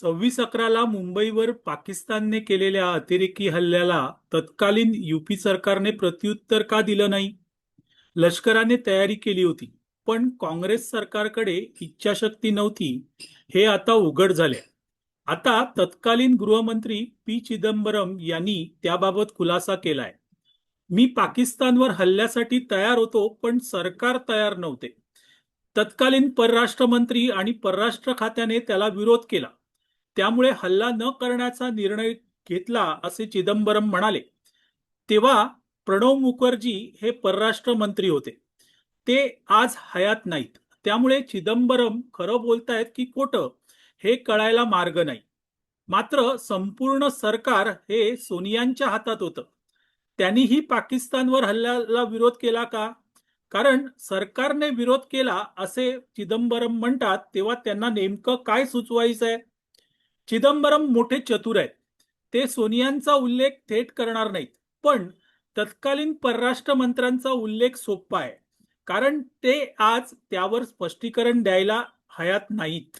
सव्वीस अकराला मुंबईवर पाकिस्तानने केलेल्या अतिरेकी हल्ल्याला तत्कालीन युपी सरकारने प्रत्युत्तर का दिलं नाही? लष्कराने तयारी केली होती पण काँग्रेस सरकारकडे इच्छाशक्ती नव्हती. हे आता उघड झाले. आता तत्कालीन गृहमंत्री पी चिदंबरम यांनी त्याबाबत खुलासा केलाय. मी पाकिस्तानवर हल्ल्यासाठी तयार होतो पण सरकार तयार नव्हते. तत्कालीन परराष्ट्र मंत्री आणि परराष्ट्र खात्याने त्याला विरोध केला. त्यामुळे हल्ला न करण्याचा निर्णय घेतला असे चिदंबरम म्हणाले. तेव्हा प्रणव मुखर्जी हे परराष्ट्र मंत्री होते. ते आज हयात नाहीत. त्यामुळे चिदंबरम खरं बोलतायत की खोटं हे कळायला मार्ग नाही. मात्र संपूर्ण सरकार हे सोनियांच्या हातात होतं. त्यांनीही पाकिस्तानवर हल्ल्याला विरोध केला का? कारण सरकारने विरोध केला असे चिदंबरम म्हणतात तेव्हा त्यांना नेमकं काय सुचवायचं आहे चिदंबरम मोठे चतुर आहेत. ते सोनियांचा उल्लेख थेट करणार नाहीत. पण तत्कालीन परराष्ट्र मंत्र्यांचा उल्लेख सोपा आहे. कारण ते आज त्यावर स्पष्टीकरण द्यायला हयात नाहीत.